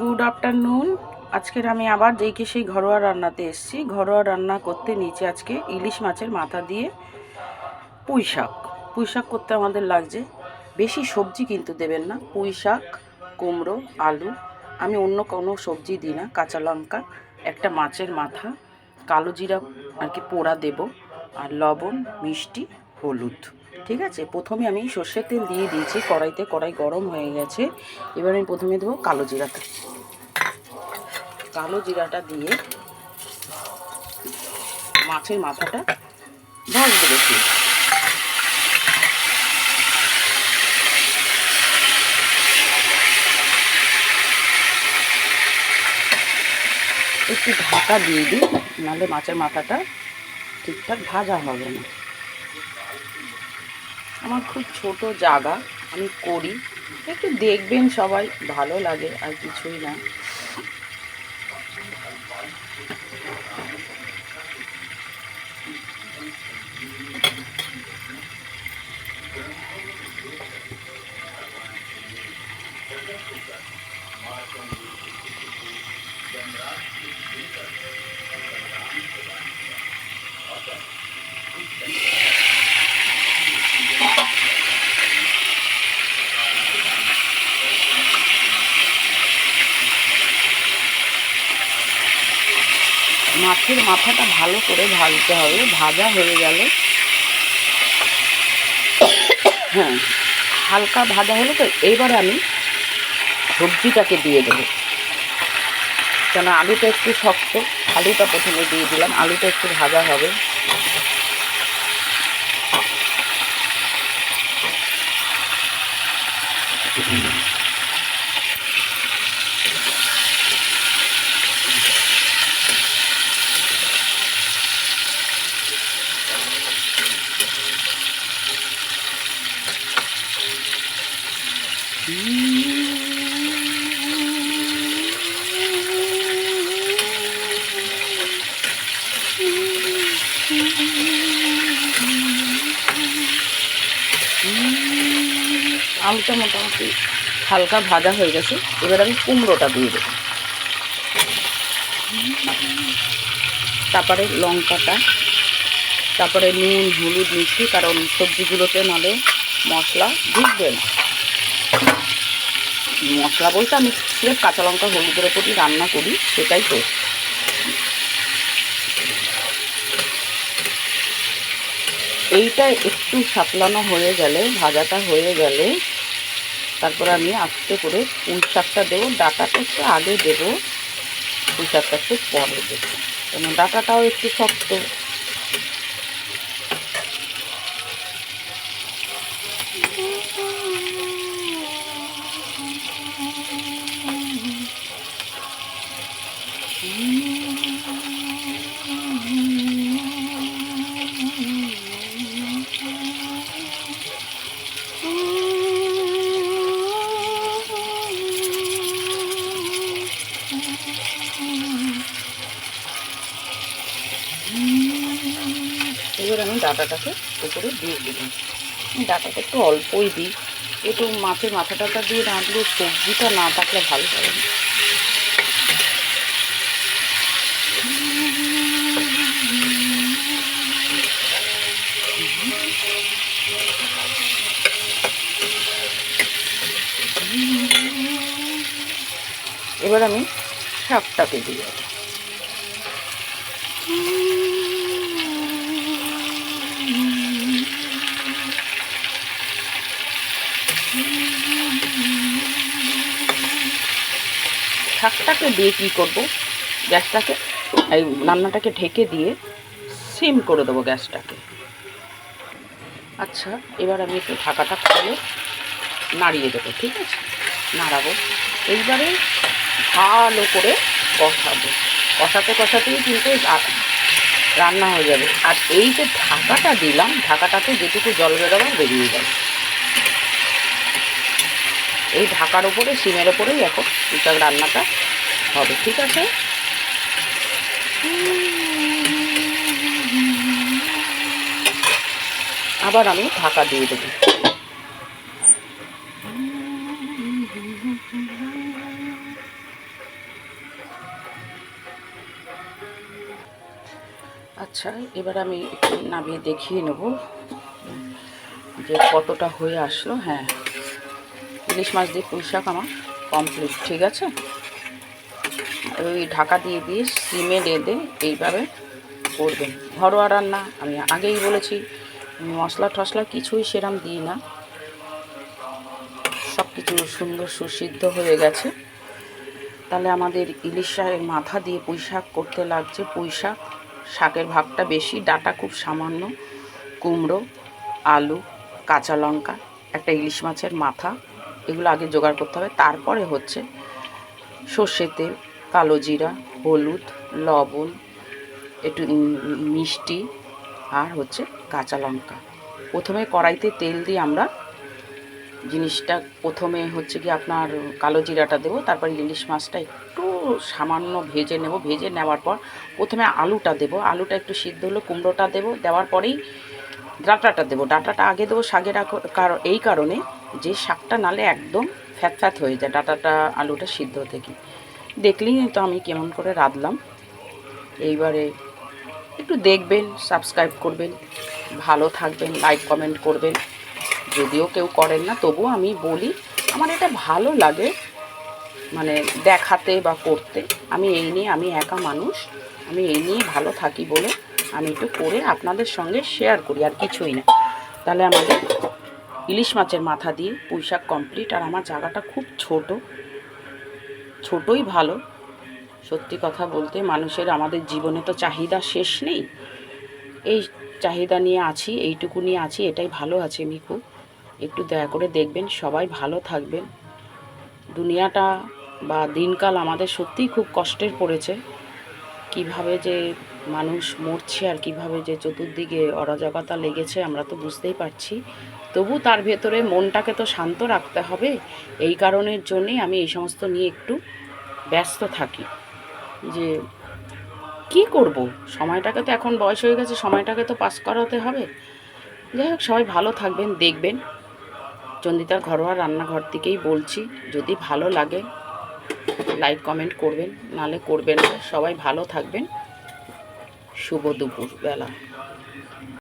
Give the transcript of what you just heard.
Good afternoon আজকের আমি আবার দেখি সেই ঘরোয়া রান্নাতে এসেছি। ঘরোয়া রান্না করতে নিচে আজকে ইলিশ মাছের মাথা দিয়ে পুঁই শাক। পুঁই শাক করতে আমাদের লাগছে। বেশি সবজি কিন্তু দেবেন না। পুঁই শাক, কুমড়ো, আলু। আমি অন্য কোনো সবজি দিই না। কাঁচা লঙ্কা, একটা মাছের মাথা, কালো জিরা আর কি পোড়া দেব। আর লবণ, মিষ্টি, হলুদ। ঠিক আছে? প্রথমে আমি সর্ষের তেল দিয়ে দিয়েছি। কড়াইতে কড়াই গরম হয়ে গেছে। এবার আমি প্রথমে দেবো কালো জিরাটা। কালো জিরাটা দিয়ে মাছের মাথাটা ভাজতে বেশি একটু ঢাকা দিয়ে দিই, নাহলে মাছের মাথাটা ঠিকঠাক ভাজা হবে না। আমার খুব ছোট জায়গা আমি করি। একটু দেখবেন সবাই ভালো লাগে আর কিছুই না। মাছের মাথাটা ভালো করে ভাজতে হবে, ভাজা হয়ে গেলে। হ্যাঁ হালকা ভাজা হলো তো এবারে আমি সবজিটাকে দিয়ে দেবো। কেন, আলুটা একটু শক্ত, আলুটা প্রথমে দিয়ে দিলাম, আলুটা একটু ভাজা হবে। আলুটা মোটামুটি হালকা ভাজা হয়ে গেছে। এবার আমি কুমড়োটা দিয়ে দেবো। তারপরে লঙ্কাটা, তারপরে নুন, হলুদ মিষ্টি, কারণ সবজিগুলোতে নালে মশলা ঢুকবে না। মশলা বলতে আমি সিরেপ কাঁচা লঙ্কা, হলুদের ওপরই রান্না করি, সেটাই তো। এইটা একটু সাপলানো হয়ে গেলে, ভাজাটা হয়ে গেলে, তারপর আমি আস্তে করে পুঁই শাকটা দেবো। ডাটাটা একটু আগে দেবো, পুঁই শাকটা একটু পরে দেবো। কেন ডাটাটাও একটু শক্ত এবার আমি ডাটাটাকে উপরে দিয়ে দিলাম। ডাটাটা একটু অল্পই দিই। একটু মাছের মাথা টাটা দিয়ে রাঁধলে সবজিটা না থাকলে ভালো হবে এবার আমি শাকটাকে দিয়ে শাকটাকে দিয়ে কী করব? গ্যাসটাকে, এই রান্নাটাকে ঢেকে দিয়ে সিম করে দেবো গ্যাসটাকে। আচ্ছা এবার আমি একটু ঢাকাটা খুলে নাড়িয়ে দেবো, ঠিক আছে? নাড়াবো। এইবারে ভালো করে কষাবো। কষাতে কষাতেই কিন্তু রান্না হয়ে যাবে। আর এই যে ঢাকাটা দিলাম, ঢাকাটাতে যেটুকু জল বেরোবে বেরিয়ে যাবে। এই ঢাকার ওপরে সিমের ওপরেই এখন পিঠার রান্নাটা হবে, ঠিক আছে? আবার আমি ঢাকা দিয়ে দেবো। আচ্ছা এবার আমি নামিয়ে দেখিয়ে নেব যে কতটা হয়ে আসলো। হ্যাঁ ইলিশ মাছ দিয়ে পুঁই শাক আমার কমপ্লিট ঠিক আছে? ওই ঢাকা দিয়ে দিয়ে সিমে রেঁধে এইভাবে করবেন ঘরোয়া রান্না, আমি আগেই বলেছি, মশলা টশলা কিছুই সেরাম দিই না। সব কিছু সুন্দর সুসিদ্ধ হয়ে গেছে। তাহলে আমাদের ইলিশ শাকের মাথা দিয়ে পুঁই শাক করতে লাগছে। পুঁই শাক, শাকের ভাগটা বেশি, ডাটা খুব সামান্য, কুমড়ো, আলু, কাঁচা লঙ্কা, একটা ইলিশ মাছের মাথা। এগুলো আগে জোগাড় করতে হবে। তারপরে হচ্ছে সর্ষের তেল, কালো জিরা, হলুদ, লবণ, একটু মিষ্টি আর হচ্ছে কাঁচা লঙ্কা। প্রথমে কড়াইতে তেল দিয়ে আমরা জিনিসটা প্রথমে হচ্ছে কি আপনার কালো জিরাটা দেবো, তারপর ইলিশ মাছটা একটু সামান্য ভেজে নেব। ভেজে নেওয়ার পর প্রথমে আলুটা দেবো। আলুটা একটু সিদ্ধ হলো, কুমড়োটা দেবো, দেওয়ার পরেই ডাঁটাটা দেবো। ডাঁটাটা আগে দেবো শাকের আক- কার- এই কারণে যে শাকটা নালে একদম ফ্যাত ফ্যাত হয়ে যায়, ডাটাটা, আলুটা সিদ্ধ থেকে। দেখলেই তো আমি কেমন করে রাঁধলাম। এইবারে একটু দেখবেন সাবস্ক্রাইব করবেন, ভালো থাকবেন লাইক কমেন্ট করবেন। যদিও কেউ করেন না, তবুও আমি বলি, আমার এটা ভালো লাগে মানে দেখাতে বা করতে। আমি এই নিয়ে, আমি একা মানুষ, আমি এই নিয়ে ভালো থাকি বলে আমি একটু করে আপনাদের সঙ্গে শেয়ার করি, আর কিছুই না। তাহলে আমাদের ইলিশ মাছের মাথা দিয়ে পুঁই শাক কমপ্লিট আর আমার জায়গাটা খুব ছোট। ছোটই ভালো। সত্যি কথা বলতে মানুষের আমাদের জীবনে তো চাহিদা শেষ নেই। এই চাহিদা নিয়ে আছি, এইটুকু নিয়ে আছি, এটাই ভালো আছে মিকু একটু দয়া করে দেখবেন, সবাই ভালো থাকবেন। দুনিয়াটা বা দিনকাল আমাদের সত্যিই খুব কষ্টের পড়েছে। কীভাবে যে মানুষ মরছে আর কীভাবে যে চতুর্দিকে অরাজকতা লেগেছে আমরা তো বুঝতেই পারছি। তবু তার ভেতরে মনটাকে তো শান্ত রাখতে হবে। এই কারণের জন্যেই আমি এই সমস্ত নিয়ে একটু ব্যস্ত থাকি। যে কি করব? সময়টাকে তো এখন বয়স হয়ে গেছে, সময়টাকে তো পাস করাতে হবে। যাই হোক, সবাই ভালো থাকবেন, দেখবেন। চন্দিতার ঘরোয়া রান্নাঘর থেকেই বলছি, যদি ভালো লাগে লাইক কমেন্ট করবেন নালে করবেন না। সবাই ভালো থাকবেন। শুভ দুপুর বেলা